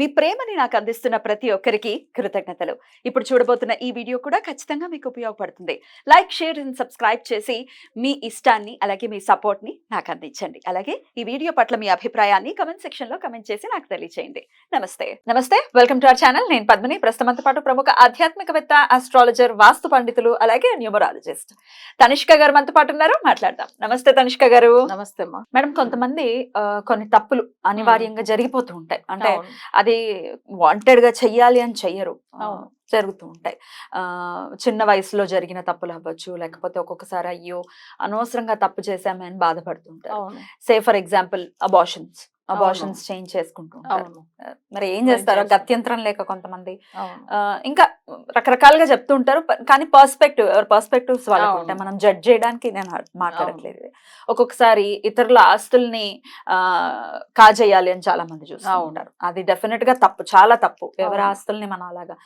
మీ ప్రేమని నాకు అందిస్తున్న ప్రతి ఒక్కరికి కృతజ్ఞతలు. ఇప్పుడు చూడబోతున్న ఈ వీడియో కూడా ఖచ్చితంగా మీకు ఉపయోగపడుతుంది. లైక్ షేర్ అండ్ సబ్స్క్రైబ్ చేసి మీ ఇష్టాన్ని అలాగే మీ సపోర్ట్ని నాకు అందించండి. అలాగే ఈ వీడియో పట్ల మీ అభిప్రాయాన్ని కమెంట్ సెక్షన్లో కమెంట్ చేసి నాకు తెలియజేయండి నమస్తే. నమస్తే. Welcome to our channel. నేను పద్మిని. ప్రస్తుతంతో పాటు ప్రముఖ ఆధ్యాత్మికవేత్త ఆస్ట్రాలజర్ వాస్తు పండితులు అలాగే న్యూమరాలజిస్ట్ తనిష్క గారు మనతో పాటు ఉన్నారు. మాట్లాడదాం. నమస్తే తనిష్క గారు. నమస్తే మేడం కొంతమంది కొన్ని తప్పులు అనివార్యంగా జరిగిపోతూ ఉంటాయి. అంటే అది వాంటెడ్గా చెయ్యాలి అని చెయ్యరు. ఆ, జరుగుతూ ఉంటాయి. చిన్న వయసులో జరిగిన తప్పులు అవ్వచ్చు లేకపోతే ఒక్కొక్కసారి అయ్యో అనవసరంగా తప్పు చేశామే అని బాధపడుతుంటారు say for example abortions abortions change చేసుకుంటూ ఉంటారు. అవును. మరి ఏం చేస్తారో. గత్యంతరం లేక కొంతమంది. ఇంకా రకరకాలుగా చెప్తూ ఉంటారు. ప- కానీ పర్స్పెక్టివ్ ఎవరి పర్స్పెక్టివ్స్ వాళ్ళకు. ఉంటాయి. మనం జడ్జ్ చేయడానికి నేను మాట్లాడట్లేదు. ఒక్కొక్కసారి ఇతరుల ఆస్తుల్ని కాజేయాలి అని చాలా మంది చూస్తూ. ఉంటారు. అది డెఫినెట్గా తప్పు చాలా తప్పు. ఎవరి. ఆస్తుల్ని మనం అలాగా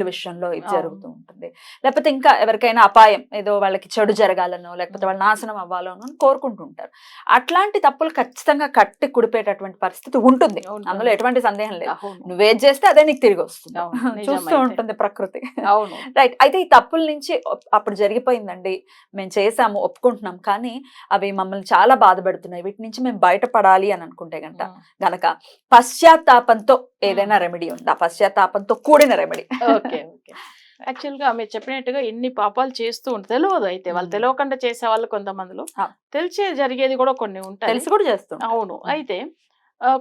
భూముల విషయంలో ఇది. జరుగుతూ ఉంటుంది. లేకపోతే ఇంకా ఎవరికైనా అపాయం ఏదో వాళ్ళకి చెడు జరగాలనో లేకపోతే వాళ్ళ నాశనం అవ్వాలనో అని కోరుకుంటూ ఉంటారు. అట్లాంటి తప్పులు ఖచ్చితంగా కట్టి కుడిపేటటువంటి పరిస్థితి ఉంటుంది. అందులో ఎటువంటి సందేహం లేదు. నువ్వేది చేస్తే అదే నీకు తిరిగి వస్తుంది. చూస్తూ. ఉంటుంది ప్రకృతి. అవును. రైట్. అయితే ఈ తప్పుల నుంచి అప్పుడు జరిగిపోయిందండి. మేము చేసాము ఒప్పుకుంటున్నాం. కానీ అవి మమ్మల్ని చాలా బాధపెడుతున్నాయి వీటి నుంచి మేము బయటపడాలి అని అనుకుంటే గంట ఉమ్, గనక పశ్చాత్తాపంతో ఏదైనా రెమెడీ ఉందా? పశ్చాత్తాపంతో కూడిన రెమెడీ. Okay okay. యాక్చువల్గా మీరు చెప్పినట్టుగా ఎన్ని పాపాలు చేస్తూ ఉంటారు తెలియదు అయితే. వాళ్ళు. తెలియకుండా చేసే వాళ్ళు కొంతమందిలో. తెలిసే జరిగేది కూడా కొన్ని ఉంటాయి తెలిసి కూడా చేస్తాం అవును. అయితే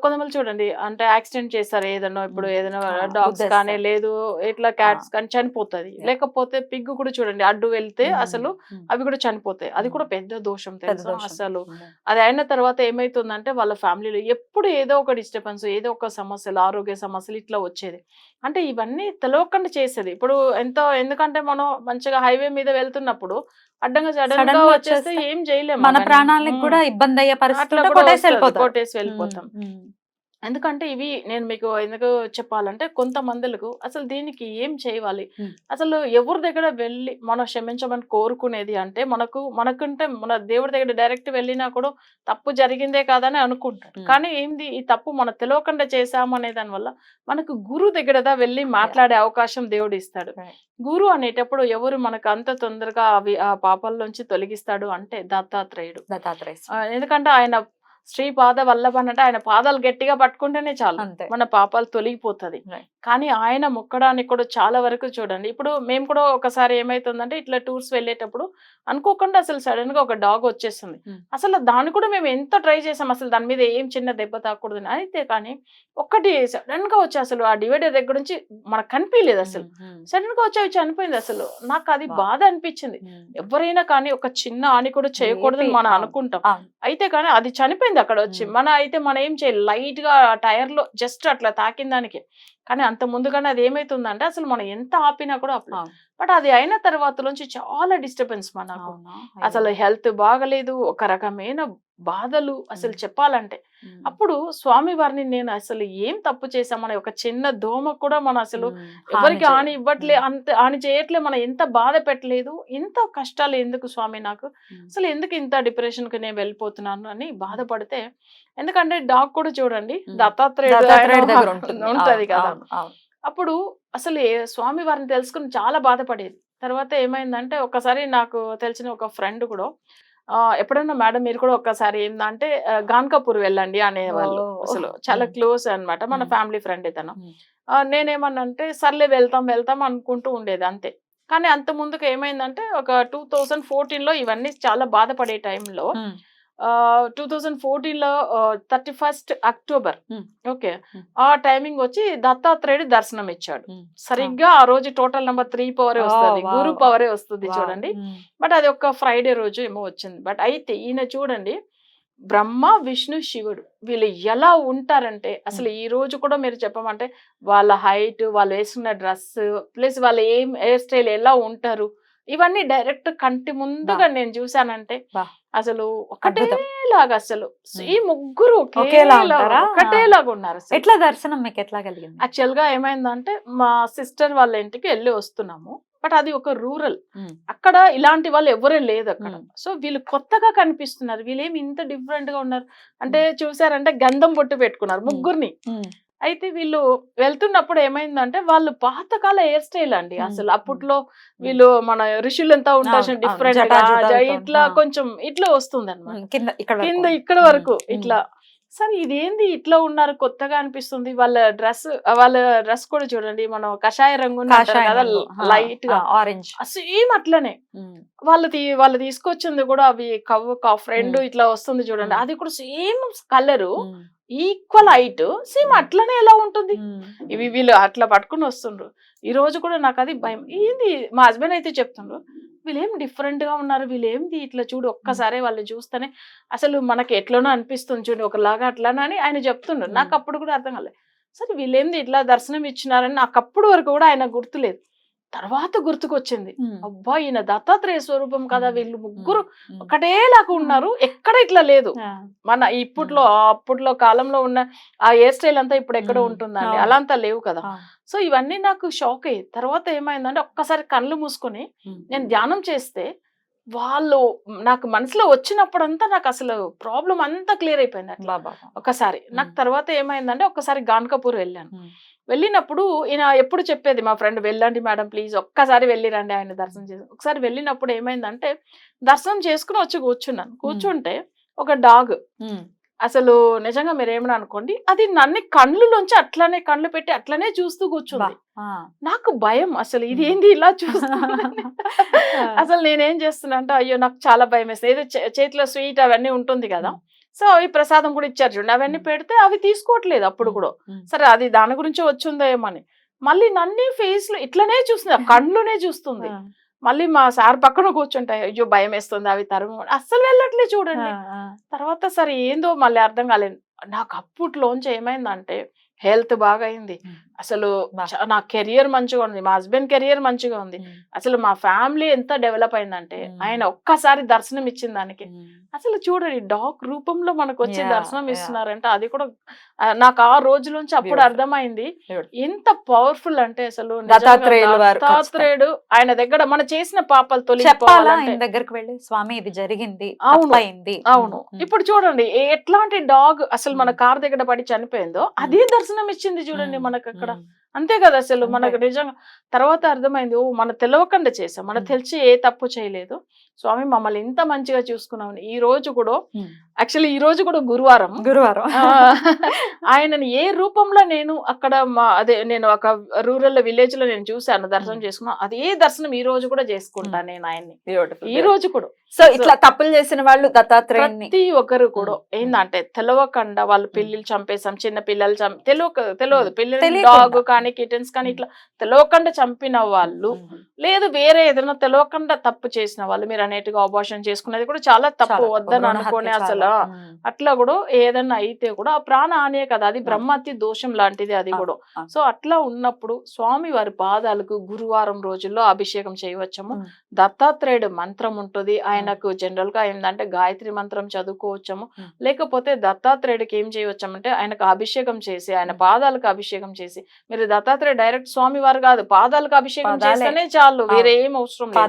కొంతమంది చూడండి అంటే యాక్సిడెంట్ చేస్తారు ఏదైనా ఇప్పుడు. ఏదైనా డాగ్స్. కానీ లేదు ఇట్లా క్యాట్స్ కానీ చనిపోతుంది. లేకపోతే పిగ్గు కూడా చూడండి అడ్డు వెళ్తే అసలు అవి కూడా చనిపోతాయి అది కూడా. పెద్ద దోషం తెలుసా. అసలు అది అయిన తర్వాత ఏమైతుందంటే వాళ్ళ ఫ్యామిలీలో ఎప్పుడు ఏదో ఒక డిస్టర్బెన్స్ ఏదో ఒక సమస్యలు ఆరోగ్య సమస్యలు ఇట్లా వచ్చేది అంటే ఇవన్నీ తెలియకుండా చేసేది ఇప్పుడు ఎంతో ఎందుకంటే మనం మంచిగా హైవే మీద వెళ్తున్నప్పుడు అడ్డంగా సడన్గా వచ్చేస్తే ఏం చేయలేము మన. ప్రాణాలకు. కూడా ఇబ్బంది అయ్యే పరిస్థితి కొట్టేసి వెళ్ళిపోతాం. ఎందుకంటే ఇవి నేను మీకు ఎందుకు చెప్పాలంటే కొంతమందులకు అసలు దీనికి ఏం చేయాలి. అసలు ఎవరి దగ్గర వెళ్ళి మనం క్షమించమని కోరుకునేది అంటే మనకు మనకుంటే మన దేవుడి దగ్గర డైరెక్ట్ వెళ్ళినా కూడా తప్పు జరిగిందే కాదని అనుకుంటాడు Hmm. కానీ ఏంది ఈ తప్పు మన తెలియకుండా చేశాము అనే దాని వల్ల మనకు గురు దగ్గరదా వెళ్ళి మాట్లాడే అవకాశం దేవుడు ఇస్తాడు. గురు అనేటప్పుడు ఎవరు మనకు అంత తొందరగా అవి ఆ పాపాల్లోంచి తొలగిస్తాడు అంటే దత్తాత్రేయుడు దత్తాత్రేయ. ఎందుకంటే ఆయన శ్రీ పాద వల్లభ అంటే ఆయన పాదాలు గట్టిగా పట్టుకుంటేనే చాలు అంతే మన పాపాలు తొలగిపోతుంది. కానీ ఆయన మొక్కడానికి కూడా చాలా వరకు చూడండి ఇప్పుడు మేము కూడా ఒకసారి ఏమైతుందంటే ఇట్లా టూర్స్ వెళ్ళేటప్పుడు అనుకోకుండా అసలు సడన్గా ఒక డాగ్ వచ్చేస్తుంది Hmm. అసలు దాన్ని కూడా మేము ఎంత ట్రై చేసాం అసలు దాని మీద ఏం చిన్న దెబ్బ తాకూడదు అని. అయితే కానీ ఒక్కటి సడన్గా వచ్చి అసలు ఆ డివైడర్ దగ్గర నుంచి మనకు కనిపించలేదు అసలు ఉమ్, ఉమ్, సడన్గా వచ్చి చనిపోయింది అసలు నాకు అది. బాధ అనిపించింది. ఎవరైనా కానీ ఒక చిన్న ఆని కూడా చేయకూడదని ఏపీ, మనం. అనుకుంటాం. అయితే కానీ అది చనిపోయింది అక్కడ వచ్చి. మన అయితే మనం ఏం చేయాలి లైట్గా టైర్లో జస్ట్ అట్లా తాకిన దానికి కానీ అంత ముందుగానే అది ఏమైతుందంటే అసలు మనం ఎంత ఆపినా కూడా. బట్ అది అయిన తర్వాత నుంచి చాలా డిస్టర్బెన్స్ మనకు? అసలు. హెల్త్ బాగలేదు ఒక రకమైన బాధలు అసలు. చెప్పాలంటే. అప్పుడు స్వామి వారిని నేను అసలు ఏం తప్పు చేశామని ఒక చిన్న దోమ కూడా మనం అసలు ఎవరికి హాని ఇవ్వట్లే. అంత హాని చేయట్లే మనం ఎంత బాధ పెట్టలేదు ఎంత కష్టాలు ఎందుకు స్వామి నాకు. అసలు ఎందుకు ఇంత డిప్రెషన్కి నేను వెళ్ళిపోతున్నాను అని బాధపడితే ఎందుకంటే డాగ్ కూడా చూడండి. దత్తాత్రేయుడు ఉంటుంది కదా. అప్పుడు అసలు స్వామి వారిని తెలుసుకుని చాలా బాధపడేది తర్వాత ఏమైందంటే ఒకసారి నాకు తెలిసిన ఒక ఫ్రెండ్ కూడా ఎప్పుడన్నా మేడం మీరు కూడా ఒక్కసారి ఏందంటే ఆ, గాన్కాపూర్ వెళ్ళండి అనేవాళ్ళు. అసలు చాలా. క్లోజ్ అన్నమాట మన. Family friend. ఆ, నేనేమన్నంటే సర్లే వెళ్తాం వెళ్తాం అనుకుంటూ ఉండేది అంతే కానీ అంత ముందుకు ఏమైందంటే ఒక టూ థౌజండ్ ఫోర్టీన్లో ఇవన్నీ చాలా బాధపడే టైంలో టూ థౌజండ్ ఫోర్టీన్లో thirty first October Hmm. Okay Hmm. ఆ టైమింగ్ వచ్చి దత్తాత్రేయుడు దర్శనం ఇచ్చాడు ఉమ్. సరిగ్గా ఆ రోజు టోటల్ నెంబర్ త్రీ పవరే వస్తుంది. గురు పవరే వస్తుంది. చూడండి బట్ అది ఒక ఫ్రైడే రోజు ఏమో వచ్చింది బట్ అయితే ఈయన చూడండి బ్రహ్మ విష్ణు శివుడు వీళ్ళు ఎలా ఉంటారంటే అసలు ఈ రోజు కూడా మీరు చెప్పమంటే వాళ్ళ హైట్ వాళ్ళు వేసుకున్న డ్రెస్ ప్లస్ వాళ్ళు ఏం హెయిర్ స్టైల్ ఎలా ఉంటారు ఇవన్నీ డైరెక్ట్ కంటి ముందుగా నేను చూసానంటే. అసలు. ఒకటేలాగా అసలు ఈ ముగ్గురు? ఒకటేలాగా ఉన్నారు. ఎట్లా దర్శనం మీకు ఎట్లా కలిగింది యాక్చువల్గా ఏమైందంటే మా సిస్టర్ వాళ్ళ ఇంటికి వెళ్ళి వస్తున్నాము బట్ అది ఒక రూరల్. అక్కడ ఇలాంటి వాళ్ళు ఎవరే లేదు అక్కడ. సో వీళ్ళు కొత్తగా కనిపిస్తున్నారు వీళ్ళేమి ఇంత డిఫరెంట్గా ఉన్నారు అంటే చూసారంటే గంధం బొట్టు పెట్టుకున్నారు. ముగ్గురిని. అయితే వీళ్ళు వెళ్తున్నప్పుడు ఏమైందంటే వాళ్ళు పాతకాల హెయిర్ స్టైల్ అండి. అసలు అప్పట్లో వీళ్ళు మన ఋషులు ఎంత ఉంటారు. డిఫరెంట్ ఇట్లా. కొంచెం ఇట్లా వస్తుంది అనమాట. కింద ఇక్కడ వరకు. ఇట్లా సరే ఇదేంది ఇట్లా ఉన్నారు కొత్తగా అనిపిస్తుంది వాళ్ళ డ్రెస్ వాళ్ళ డ్రెస్ కూడా చూడండి మనం కషాయ రంగు కదా లైట్గా ఆరెంజ్ సేమ్ అట్లనే. వాళ్ళు వాళ్ళు తీసుకొచ్చింది కూడా అవి కవ్వు కఫ్ రెండు ఉమ్. ఇట్లా వస్తుంది చూడండి. అది కూడా same colour. Equal height same అట్లనే ఎలా ఉంటుంది? ఉమ్. ఇవి వీళ్ళు అట్లా పట్టుకుని వస్తుండ్రు. ఈ రోజు కూడా నాకు అది భయం. ఏంది? మా హస్బెండ్ అయితే చెప్తుండ్రు వీళ్ళు డిఫరెంట్గా ఉన్నారు? వీళ్ళు ఏంది ఇట్లా చూడు ఒక్కసారి వాళ్ళని చూస్తేనే అసలు మనకి ఎట్లనో అనిపిస్తుంది చూడు ఒకలాగా అట్లానా అని ఆయన చెప్తుండ్రు. Hmm. నాకు అప్పుడు కూడా అర్థం కాలేదు సరే వీళ్ళేంది ఇట్లా దర్శనం ఇచ్చినారని నాకు అప్పుడు వరకు కూడా ఆయన గుర్తులేదు. తర్వాత గుర్తుకొచ్చింది. అబ్బా ఈయన దత్తాత్రేయ స్వరూపం కదా. వీళ్ళు ముగ్గురు. ఒకటేలాగా ఉన్నారు ఎక్కడ ఇట్లా లేదు. మన ఇప్పట్లో అప్పట్లో కాలంలో ఉన్న ఆ హెయిర్ స్టైల్ అంతా ఇప్పుడు ఎక్కడ. ఉంటుందండి. అలా అంతా లేవు కదా. సో ఇవన్నీ నాకు షాక్ అయ్యి తర్వాత ఏమైందంటే ఒక్కసారి కళ్ళు మూసుకొని. నేను ధ్యానం చేస్తే వాళ్ళు నాకు మనసులో వచ్చినప్పుడంతా నాకు అసలు ప్రాబ్లం అంతా క్లియర్ అయిపోయింది అట్లా బాబా ఒకసారి నాకు. తర్వాత ఏమైందంటే ఒక్కసారి గాన్కపూర్ వెళ్ళాను ఉమ్. వెళ్ళినప్పుడు ఈయన ఎప్పుడు చెప్పేది మా ఫ్రెండ్ వెళ్ళండి మేడం ప్లీజ్ ఒక్కసారి వెళ్ళి రండి ఆయన దర్శనం చేసి ఒకసారి వెళ్ళినప్పుడు ఏమైందంటే దర్శనం చేసుకుని వచ్చి కూర్చున్నాను కూర్చుంటే ఒక డాగ్. అసలు నిజంగా మీరు ఏమని అనుకోండి అది నన్ను కళ్ళులోంచి అట్లానే కళ్ళు పెట్టి అట్లనే చూస్తూ. కూర్చుంది. నాకు భయం అసలు ఇది. ఏంది ఇలా చూస్తుంది అసలు నేనేం చేస్తున్నా అంటే అయ్యో నాకు చాలా భయం వేస్తుంది ఏదో చేతిలో స్వీట్ అవన్నీ ఉంటుంది కదా. సో అవి ప్రసాదం కూడా ఇచ్చారు చూడండి అవన్నీ. పెడితే అవి తీసుకోవట్లేదు అప్పుడు కూడా. సరే అది దాని గురించి వచ్చిందో ఏమని మళ్ళీ నన్ను ఫేస్లో ఇట్లనే చూస్తుంది కళ్ళునే చూస్తుంది. మళ్ళీ మా సార్ పక్కన కూర్చుంటాయి అయ్యో భయం వేస్తుంది అవి తరుము అస్సలు వెళ్ళట్లే చూడండి. తర్వాత సరే ఏందో మళ్ళీ అర్థం కాలేదు నాకు అప్పట్లోంచి ఏమైందంటే హెల్త్ బాగా అయింది. అసలు నా కెరియర్ మంచిగా ఉంది మా హస్బెండ్ కెరియర్ మంచిగా ఉంది. అసలు మా ఫ్యామిలీ ఎంత డెవలప్ అయిందంటే. ఆయన ఒక్కసారి దర్శనం ఇచ్చిన దానికి. అసలు చూడండి డాగ్ రూపంలో మనకు వచ్చి దర్శనం. ఇస్తున్నారంటే అది కూడా నాకు ఆ రోజులోంచి అప్పుడు. అర్థమైంది. ఎంత పవర్ఫుల్ అంటే అసలు దత్తాత్రేయుడు ఆయన దగ్గర మన చేసిన పాపాలు ఆయన దగ్గరికి వెళ్ళి స్వామి ఇది జరిగింది అవును. అవును. ఇప్పుడు చూడండి ఎట్లాంటి డాగ్ అసలు మన. కార్ దగ్గర పడి చనిపోయిందో అదే దర్శనం ఇచ్చింది చూడండి. మనకు అక్కడ ఉమ్. అంతే కదా అసలు. మనకు నిజంగా తర్వాత అర్థమైంది ఓ మన తెలవకుండా చేసాం మన. తెలిసి ఏ తప్పు చేయలేదు స్వామి మమ్మల్ని ఇంత మంచిగా చూసుకున్నాం ఈ రోజు కూడా. యాక్చువల్లీ ఈ రోజు కూడా గురువారం. గురువారం. ఆయనని ఏ రూపంలో నేను అక్కడ మా అదే నేను ఒక రూరల్ విలేజ్లో నేను చూశాను దర్శనం మ్మ్. చేసుకున్నా అదే దర్శనం ఈ రోజు కూడా చేసుకుంటాను నేను ఆయన్ని. ఈ. రోజు కూడా. సో ఇట్లా తప్పులు చేసిన వాళ్ళు దత్తాత్రేయుని. ప్రతి ఒక్కరు కూడా. ఏందంటే తెలవకుండా వాళ్ళు పిల్లలు చంపేసాం చిన్న పిల్లలు చం తెలియక తెలియదు పిల్లలు. డాగ్ కానీ కిటన్స్ కానీ ఇట్లా తెలియకుండా చంపిన వాళ్ళు లేదు వేరే ఏదైనా తెలియకుండా తప్పు చేసిన వాళ్ళు. మీరు అనేట్టుగా అబార్షన్ చేసుకునేది కూడా చాలా తప్పు వద్దని అనుకునే. అసలు. అట్లా కూడా ఏదన్నా అయితే కూడా ఆ ప్రాణ హానియే కదా అది బ్రహ్మతి దోషం లాంటిది అది కూడా. సో అట్లా ఉన్నప్పుడు స్వామి వారి పాదాలకు గురువారం రోజుల్లో అభిషేకం చేయవచ్చము. దత్తాత్రేయుడు మంత్రం ఉంటుంది ఆయనకు జనరల్గా ఏంటంటే గాయత్రి మంత్రం చదువుకోవచ్చము. లేకపోతే దత్తాత్రేయుడికి ఏం చేయవచ్చమంటే ఆయనకు అభిషేకం చేసి ఆయన. పాదాలకు అభిషేకం చేసి మీరు దత్తాత్రేయ డైరెక్ట్ స్వామి వారు కాదు పాదాలకు అభిషేకం. చేస్తేనే చాలు వేరే ఏం అవసరం లేదు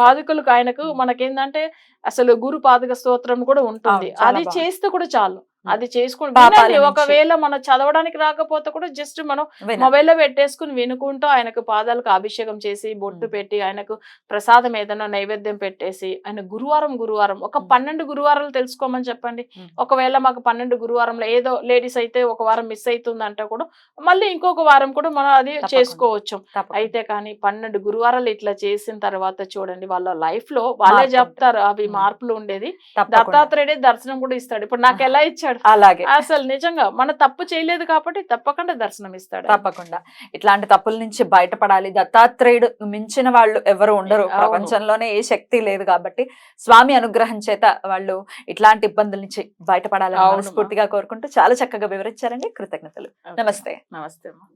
పాదుకలకు ఆయనకు. మనకేందంటే అసలు గురు పాదుక స్తోత్రం కూడా ఉంటుంది అది. చేస్తే కూడా చాలు అది చేసుకుంటే. ఒకవేళ మనం చదవడానికి రాకపోతే కూడా జస్ట్ మనం వినాలి. మొబైల్లో పెట్టేసుకుని వినుకుంటూ ఆయనకు పాదాలకు అభిషేకం చేసి బొట్టు. పెట్టి ఆయనకు ప్రసాదం ఏదైనా నైవేద్యం పెట్టేసి ఆయన గురువారం గురువారం ఒక. పన్నెండు గురువారాలు తెలుసుకోమని చెప్పండి. ఒకవేళ మాకు పన్నెండు గురువారంలో ఏదో లేడీస్ అయితే ఒక వారం మిస్ అవుతుందంటే కూడా మళ్ళీ ఇంకొక వారం కూడా మనం అది. చేసుకోవచ్చు. అయితే కానీ పన్నెండు గురువారాలు ఇట్లా చేసిన తర్వాత చూడండి వాళ్ళ లైఫ్లో వాళ్ళే చెప్తారు అవి. మార్పులు ఉండేది. దత్తాత్రేయుడే దర్శనం కూడా ఇస్తాడు ఇప్పుడు నాకు ఎలా ఇచ్చాడు అలాగే. అసలు నిజంగా మన తప్పు చేయలేదు కాబట్టి తప్పకుండా దర్శనం ఇస్తాడు. తప్పకుండా. ఇట్లాంటి తప్పుల నుంచి బయటపడాలి. దత్తాత్రేయుడు మించిన వాళ్ళు ఎవరు ఉండరు. ప్రపంచంలోనే ఏ శక్తి లేదు కాబట్టి స్వామి అనుగ్రహం చేత వాళ్ళు ఇట్లాంటి ఇబ్బందుల నుంచి బయటపడాలని. మనస్ఫూర్తిగా కోరుకుంటూ చాలా చక్కగా వివరించారండి. కృతజ్ఞతలు. నమస్తే. నమస్తే.